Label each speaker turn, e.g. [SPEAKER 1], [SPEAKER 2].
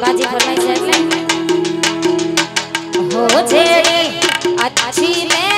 [SPEAKER 1] બાજી ફરમાઈ છે એટલે હો છેડી અચ્છી મેડમ